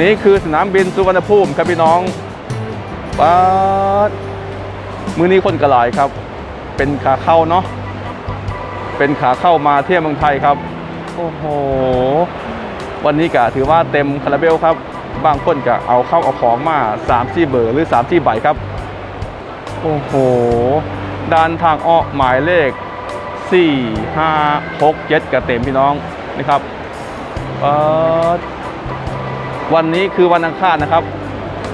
นี่คือสนามบินสุวรรณภูมิครับพี่น้องป๊าดมือนี้คนกระหลายครับ เป็นขาเข้าเนาะ เป็นขาเข้ามาเที่ยวเมืองไทยครับ โอ้โห วันนี้กะถือว่าเต็มคาราเบลครับ บางคนกะเอาเข้าเอาของมา3ที่เบอร์หรือ3ที่ใบครับ โอ้โห ด้านทางออกหมายเลข 4 5 6 7กะเต็มพี่น้องนะครับเอ่อ วันนี้คือวันอังคารนะครับ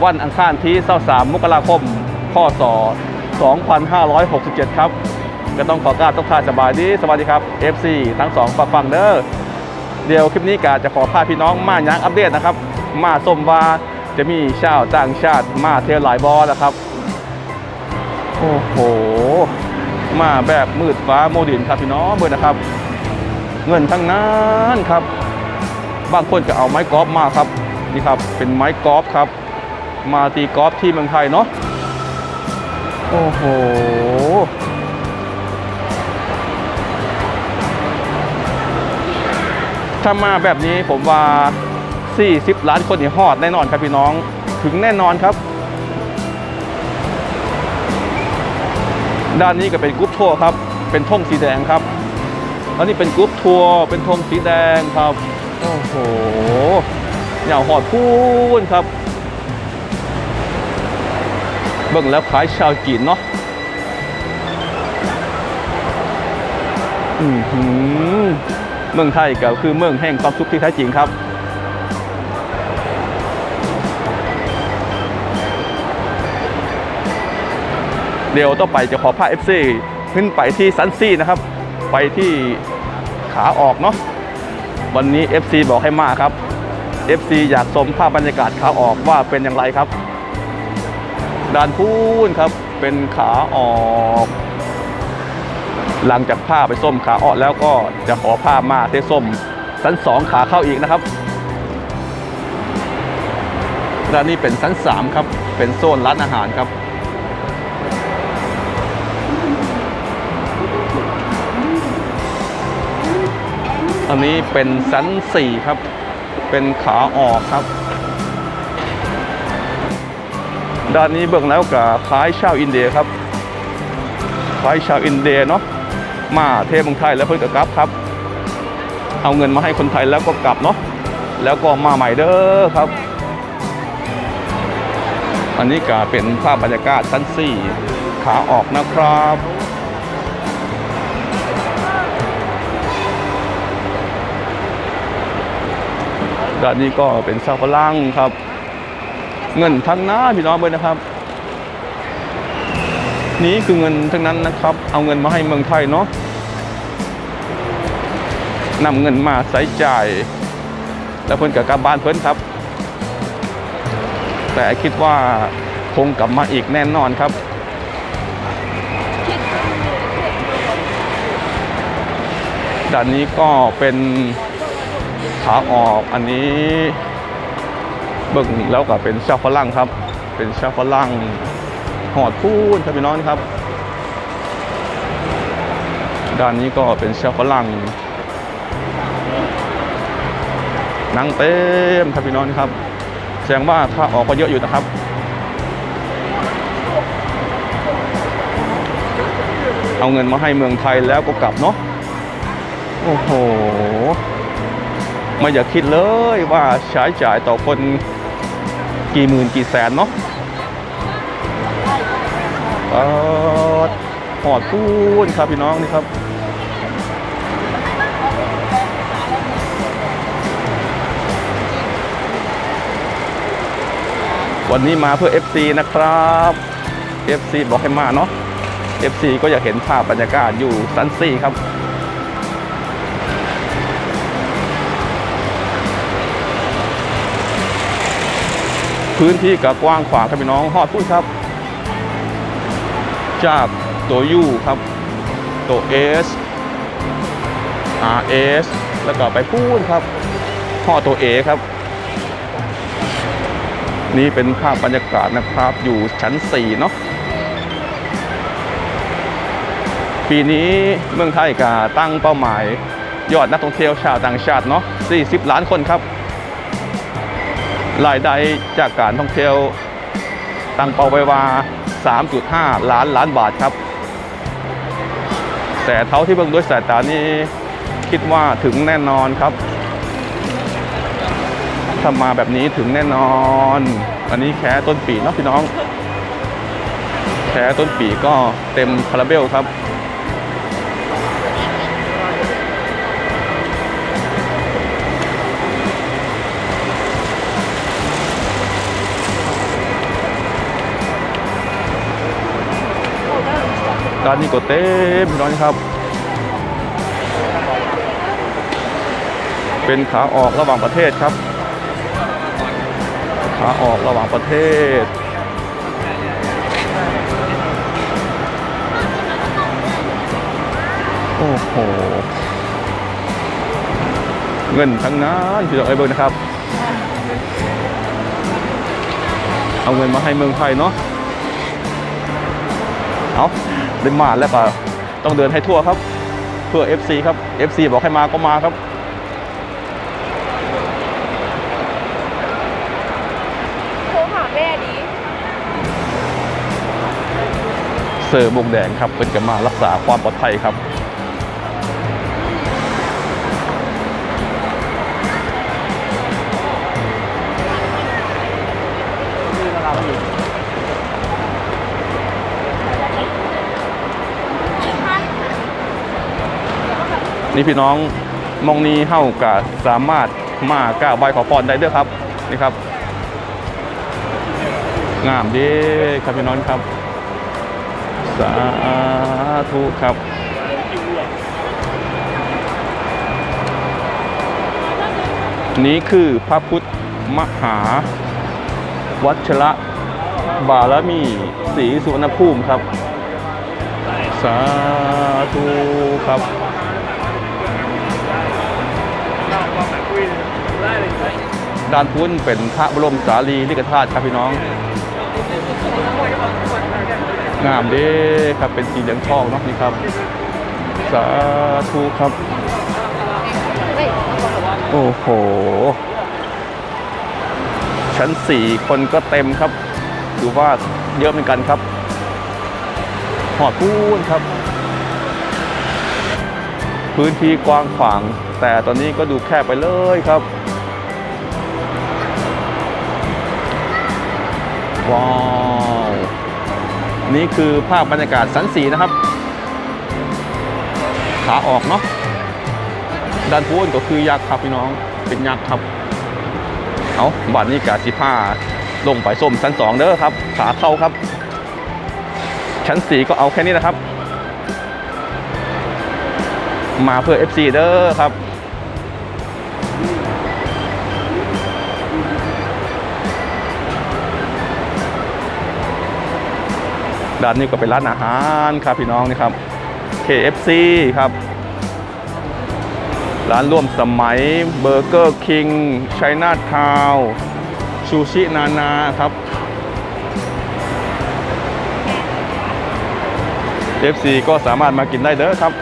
วันอังคารที่23มกราคมพศ2567 ครับ ก็ต้องขอกราบทุกท่านสบายดีสวัสดีครับ FC ทั้งสองฝั่งฝั่งเด้อเดี๋ยวคลิปนี้กาจะขอพาพี่น้องมายังอัปเดตนะครับ มาส้มว่าจะมีชาวต่างชาติมาเที่ยวหลายบอแล้วครับ โอ้โห มาแบบมืดฟ้าโมดินครับพี่น้องเบอร์นะครับ เงินทั้งนั้นครับ บางคนก็เอาไม้กอล์ฟมาครับ นี่ครับ เป็นไม้กอล์ฟครับ มาตีกอล์ฟที่เมืองไทยเนาะโอ้โห ถ้ามาแบบนี้ผมว่า 40 ล้านคนนี่ฮอดแน่นอนครับพี่น้อง ถึงแน่นอนครับ ด้านนี้ก็เป็นกรุ๊ปทัวร์ครับ เป็นธงสีแดงครับอันนี้เป็นกรุ๊ปทัวร์ เป็นธงสีแดงครับ โอ้โห ย่าหอดพูนครับ เบิ่งแล้วคล้ายชาวจีนเนาะอือหือเมืองไทยก็คือเมืองแห่งความสุขที่แท้จริงครับเดี๋ยวต่อไปจะขอพา FC ขึ้นไปที่ซันซี่นะครับ ไปที่ขาออกเนาะวันนี้ FC บอกให้มาครับ FC อยากชมภาพบรรยากาศขาออกว่าเป็นอย่างไรครับด้านพูนครับเป็นขาออก หลังจากผ้าไปส้มขาออกแล้วก็จะขอผ้ามาเทส้มชั้นสองขาเข้าอีกนะครับด้านนี้เป็นชั้นสามครับเป็นโซนร้านอาหารครับอันนี้เป็นชั้นสี่ครับ เป็นขาออกครับ ด้านนี้เบื้องแล้วกับคล้ายชาวอินเดียครับคล้ายชาวอินเดียเนาะมาเทเมืองไทยแล้วเพิ่งกกลับครับ เอาเงินมาให้คนไทยแล้วก็กลับเนาะแล้วก็มาใหม่เด้อครับ อันนี้ก็เป็นภาพบรรยากาศชั้นสี่ขาออกนะครับ ด้านนี้ก็เป็นชาวฝรั่งครับ เงินทั้งหน้าพี่น้องเลยนะครับ นี่คือเงินทั้งนั้นนะครับ เอาเงินมาให้เมืองไทยเนาะนำเงินมาใช้จ่าย แล้วเพิ่นกับกลับบ้านเพิ่นครับ แต่คิดว่าคงกลับมาอีกแน่นอนครับด้านนี้ก็เป็น ขาออกอันนี้เบิ่งแล้วก็เป็นชาวฝรั่งครับ เป็นชาวฝรั่งหอดพูดครับพี่น้องครับ ด้านนี้ก็เป็นชาวฝรั่งนั่งเต็มครับพี่น้องครับแสดงว่าค่าออกก็เยอะอยู่นะครับ เอาเงินมาให้เมืองไทยแล้วก็กลับเนาะโอ้โห ไม่อยากคิดเลยว่าใช้จ่ายต่อคนกี่หมื่นกี่แสนเนาะออหอดพูนครับพี่น้องนี่ครับ วันนี้มาเพื่อ FC นะครับ FC บอกให้มาเนาะ FC ก็อยากเห็นภาพบรรยากาศอยู่ซันซี่ครับ พื้นที่ก็กว้างขวางครับพี่น้องฮอดพูดครับ จากตัว U ครับ ตัว S RS แล้วก็ไปพูดครับฮอดตัว A ครับ นี่เป็นภาพบรรยากาศนะครับอยู่ชั้น 4 เนาะปีนี้เมืองไทยก็ตั้งเป้าหมาย ยอดนักท่องเที่ยวชาวต่างชาติเนาะ40 ล้านคนครับ รายได้จากการท่องเที่ยวตั้งเป้าไว้ว่า 3.5 ล้านล้านบาทครับ แต่เท่าที่เบิ่งด้วยสายตานี่คิดว่าถึงแน่นอนครับถ้ามาแบบนี้ถึงแน่นอน อันนี้แค่ต้นปีเนาะพี่น้องแค่ต้นปีก็เต็มคาราเบลครับ ด้านนี้ก็เต็มน้องครับ เป็นขาออกระหว่างประเทศครับ ขาออกระหว่างประเทศ โอ้โห เงินทั้งนั้นพี่น้องเอ้ยเบิ่งนะครับ เอาเงินมาให้เมืองไทยเนาะเอา ได้มาแล้วก็ต้องเดินให้ทั่วครับ เพื่อ FC ครับ FC บอกให้มาก็มาครับโทรหาแม่ดิเซอร์บงแดงครับเป็นกันมารักษาความปลอดภัยครับ นี่พี่น้องมองนี้เฮ้ากับสามารถมาก้าใบขอพรได้เด้วยครับนี่ครับ งามเดีครับพี่น้องครับ สาธุครับนี้คือพระพุทธมหา วัชระบารมีศรีสุวรรณภูมิครับ สาธุครับ ด้านพุ้นเป็นพระบรมสารีริกธาตุครับพี่น้อง งามเด้ครับเป็นสีเหลืองทองเนาะนี่ครับ สาธุครับ โอ้โห ชั้นสี่คนก็เต็มครับถือว่าเยอะเหมือนกันครับ หอดพูนครับ พื้นที่กว้างขวาง แต่ตอนนี้ก็ดูแคบไปเลยครับ ว้าว นี่คือภาพบรรยากาศสันสีนะครับ ขาออกเนาะด้านพูนก็คือยักษ์ครับพี่น้องเป็นยักษ์ครับ เอาบัตรนี้กาสิผ้าลงไปส้มชั้นสองเด้อครับ ขาเข้าครับ ชั้นสี่ก็เอาแค่นี้นะครับ มาเพื่อ FC เด้อครับ ด้านนี้ก็เป็นร้านอาหารครับพี่น้องนี่ครับ KFC ครับ ร้านร่วมสมัยเบอร์เกอร์คิงไชน่าทาวชูชินานาครับ FC ก็สามารถมากินได้เด้อครับ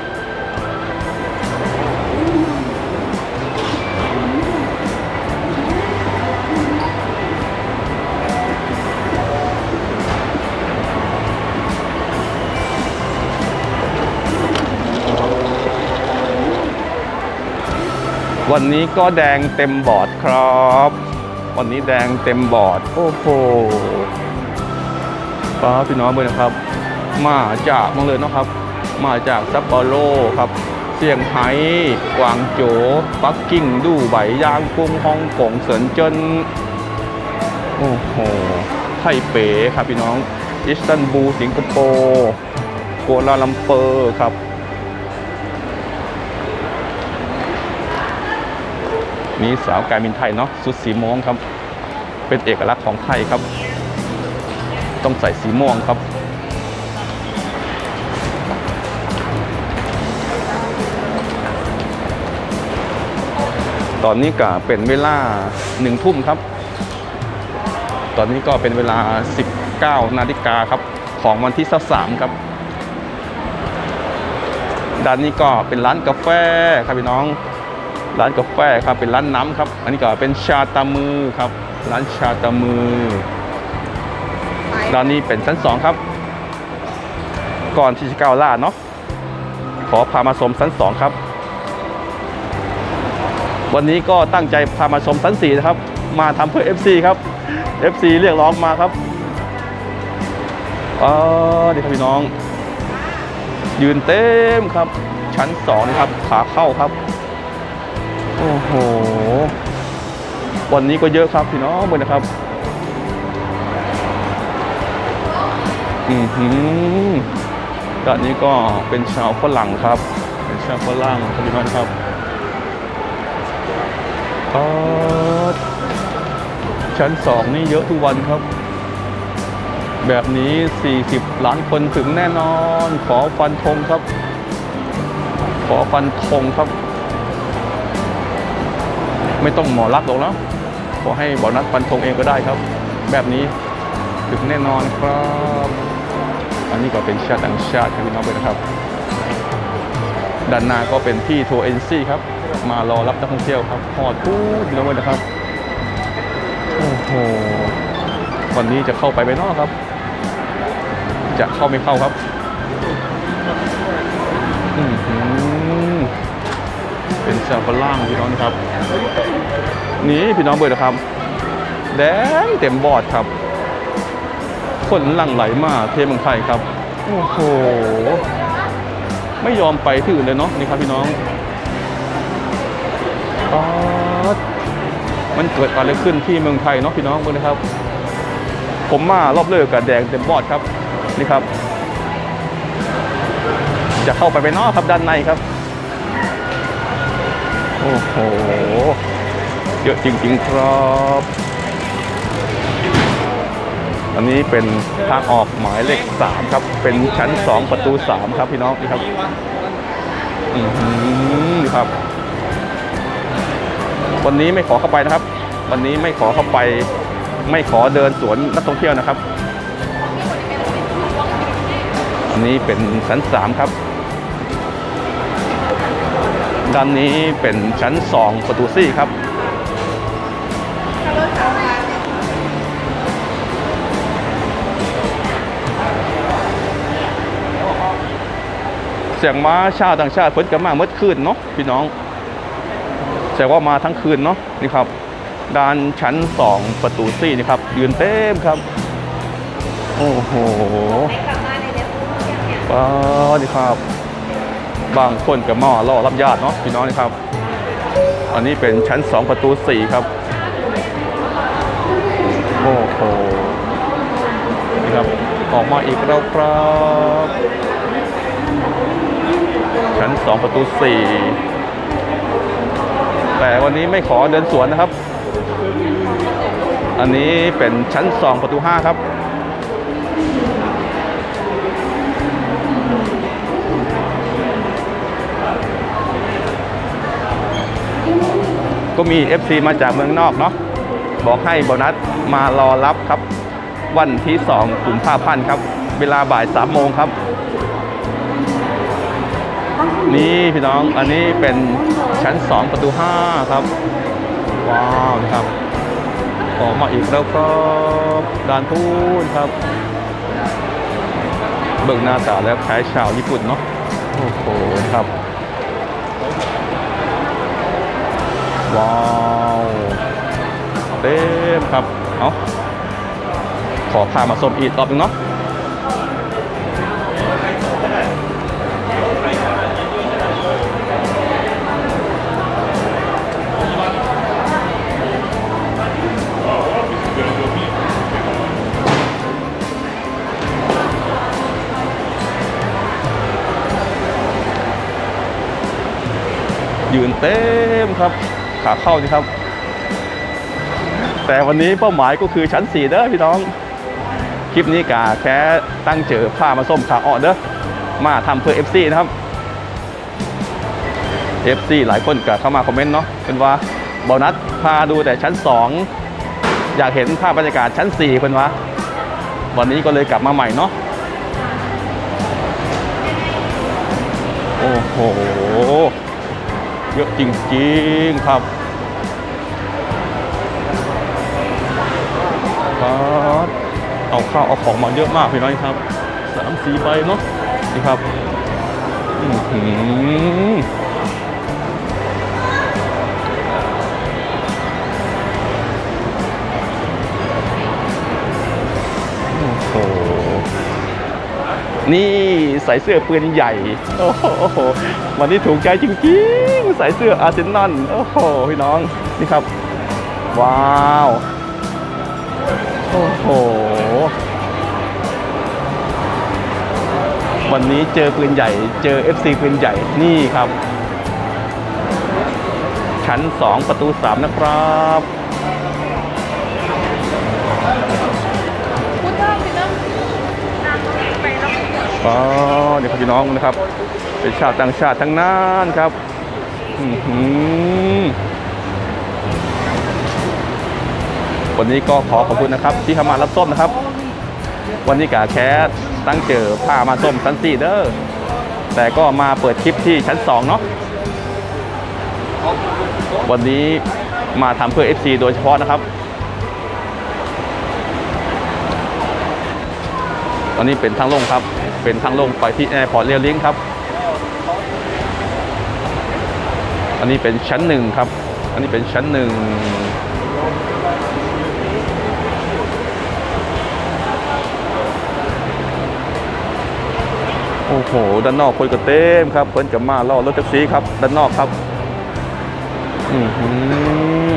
วันนี้ก็แดงเต็มบอร์ดครับ วันนี้แดงเต็มบอร์ด โอ้โหป้าพี่น้องเบอร์นะครับ มาจากเมองเลยนะครับ มาจากซัปโปโรครับ เซี่ยงไฮ้กวางโจวปักกิ่งดูไบยางกุ้งฮ่องกงเซินเจิ้นโอ้โหไทเป๋ครับพี่น้องอิสตันบูลสิงคโปร์กัวลาลัมเปอร์ครับ นี่สาวการบินไทยเนาะสุดสีม่วงครับ เป็นเอกลักษณ์ของไทยครับ ต้องใส่สีม่วงครับตอนนี้ก็เป็นเวลาหนึ่งทุ่มครับ ตอนนี้ก็เป็นเวลา 19 นาฬิกาครับ ของวันที่23ครับ ด้านนี้ก็เป็นร้านกาแฟครับพี่น้อง ร้านกาแฟครับเป็นร้านน้ำครับ อันนี้ก็เป็นชาตามือครับ ร้านชาตามือร้านนี้เป็นชั้นสองครับ ก่อนที่จะก้าวล่าเนาะขอพามาชมชั้นสองครับ วันนี้ก็ตั้งใจพามาชมชั้นสี่นะครับ มาทำเพื่อ FC ครับ FC เรียกร้องมาครับอ๋อดีครับพี่น้อง ยืนเต็มครับ ชั้นสองนะครับขาเข้าครับ โอ้โห วันนี้ก็เยอะครับพี่น้องเลยนะครับ อือหือด้านนี้ก็เป็นชาวฝรั่งครับ เป็นชาวฝรั่งครับพี่น้องครับอ๋อชั้นสองนี่เยอะทุกวันครับ แบบนี้ 40 ล้านคนถึงแน่นอน ขอฟันธงครับ ขอฟันธงครับ ไม่ต้องหมอรักหรอกนะขอให้บอนัดฟันธงเองก็ได้ครับ แบบนี้ถึงแน่นอนครับ อันนี้ก็เป็นชาติต่างชาติครับพี่น้องไปนะครับ ด้านหน้าก็เป็นที่ทัวร์เอ็นซีครับ มารอรับนักท่องเที่ยวครับพอดพูดพี่น้องไปนะครับโอ้โหวันนี้จะเข้าไปไหมเนอกครับ จะเข้าไม่เข้าครับ อือหือ เป็นชาวฝรั่งพี่น้องครับ นี่พี่น้องเบิร์ดนะครับแดงเต็มบอดครับคนหลั่งไหลมาเทเมืองไทยครับโอ้โหไม่ยอมไปที่อื่นเลยเนาะนี่ครับพี่น้องป๊าดมันเกิดอะไรขึ้นที่เมืองไทยเนาะพี่น้องเบิร์ดนะครับ ผมมารอบเลิกกับแดงเต็มบอดครับนี่ครับ จะเข้าไปไปนอกครับด้านในครับ โอ้โห เยอะจริง ๆ ครับ อันนี้เป็นทางออกหมายเลข3ครับ เป็นชั้น2ประตู3ครับพี่น้องนี่ครับ อือหือครับ วันนี้ไม่ขอเข้าไปนะครับ วันนี้ไม่ขอเข้าไป ไม่ขอเดินสวนนักท่องเที่ยวนะครับ อันนี้เป็นชั้น3ครับ ด้านนี้เป็นชั้น 2 ประตูสี่ครับ เสียงม้าชาวต่างชาติเพิ่นกันมาเมื่อคืนเนาะพี่น้องแสดงว่ามาทั้งคืนเนาะนี่ครับ ด้านชั้น 2 ประตูสี่นี่ครับ ยืนเต็มครับ โอ้โหกลับมาในเดือนเนี่ยป้าดนี่ครับ บางคนกับหม้อล่อรับญาติเนาะพี่น้องนี่ครับ อันนี้เป็นชั้น 2 ประตู 4 ครับโอ้โหนี่ครับออกมาอีกแล้วครับชั้น 2 ประตู 4 แต่วันนี้ไม่ขอเดินสวนนะครับ อันนี้เป็นชั้น 2 ประตู 5 ครับ ก็มี FC มาจากเมืองนอกเนาะบอกให้โบนัสมารอรับครับ วันที่2กุมภาพันธ์ครับ เวลาบ่าย3โมงครับ นี่พี่น้องอันนี้เป็นชั้น 2 ประตู 5 ครับ ว้าวนี่ครับออกมาอีกแล้วครับด้านพูนครับ เบิ่งหน้าตาแล้วคล้ายชาวญี่ปุ่นเนาะโอ้โหครับ ว้าวเต็มครับเอาขอพามาชมอีกรอบหนึงเนาะยืนเต็มครับ ขาเข้านี่ครับ แต่วันนี้เป้าหมายก็คือชั้น 4 เด้อพี่น้อง คลิปนี้กาแค่ตั้งเจอผ้ามาส้มขาอ่อนเด้อมาทำเพื่อ FC นะครับ FC หลายคนก็เข้ามาคอมเมนต์เนาะเป็นว่าบอนัสพาดูแต่ชั้น 2 อยากเห็นภาพบรรยากาศชั้น4เป็นว่าวันนี้ก็เลยกลับมาใหม่เนาะโอ้โห เยอะจริงๆครับเอาข้าวเอาของมาเยอะมากพี่น้อยครับสามสี่ใบเนาะนี่ครับอืม นี่ใส่เสื้อปืนใหญ่ โอ้โห วันนี้ถูกใจจริงๆ ใส่เสื้ออาร์เซนอล โอ้โห พี่น้อง นี่ครับ ว้าว โอ้โห วันนี้เจอปืนใหญ่ เจอ FC ปืนใหญ่ นี่ครับ ชั้น 2 ประตู 3 นะครับ อ๋อเดี๋ยวครับพี่น้องนะครับ เป็นชาติต่างชาติทั้งนั้นครับอื้อหือวันนี้ก็ขอขอบคุณนะครับ ที่เข้ามารับส้มนะครับ วันนี้กาแคสตั้งเจอพามาส้มชั้นสี่เด้อแต่ก็มาเปิดคลิปที่ชั้นสองเนาะวันนี้มาทำเพื่อ FC โดยเฉพาะนะครับ ตอนนี้เป็นทางลงครับ เป็นทางลงไปที่แอร์พอร์ตเรียลิงครับ อันนี้เป็นชั้นหนึ่งครับ อันนี้เป็นชั้นหนึ่งโอ้โห ด้านนอกคนก็เต็มครับ เพิ่นกับมาล่อรถแท็กซี่ครับ ด้านนอกครับ อือหือ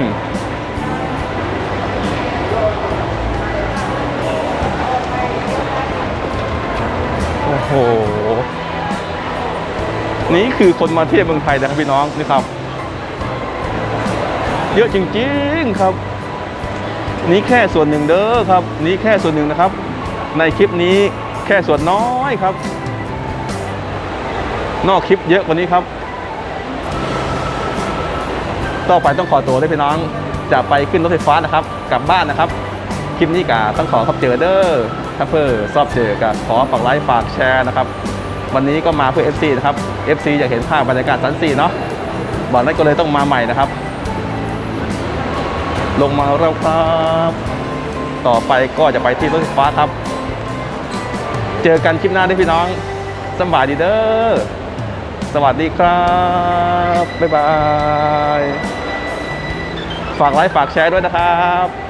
โอ้โห นี่คือคนมาเที่ยวเมืองไทยนะครับพี่น้องนี่ครับ เยอะจริงๆครับ นี่แค่ส่วนหนึ่งเด้อครับ นี่แค่ส่วนหนึ่งนะครับ ในคลิปนี้แค่ส่วนน้อยครับ นอกคลิปเยอะกว่านี้ครับ ต่อไปต้องขอตัวด้วยพี่น้อง จะไปขึ้นรถไฟฟ้านะครับ กลับบ้านนะครับ คลิปนี้กะต้องขอขอบเจอเด้อ ถ้าเพื่อชอบเจอกับขอฝากไลค์ฝากแชร์นะครับวันนี้ก็มาเพื่อ FC นะครับ FC อยากเห็นภาพบรรยากาศชั้น4เนาะบอกนั้นก็เลยต้องมาใหม่นะครับ ลงมาแล้วครับ ต่อไปก็จะไปที่รถไฟฟ้าครับ เจอกันคลิปหน้าด้วยพี่น้องสำบายดีเด้อสวัสดีครับ บ๊ายบาย ฝากไลค์ฝากแชร์ด้วยนะครับ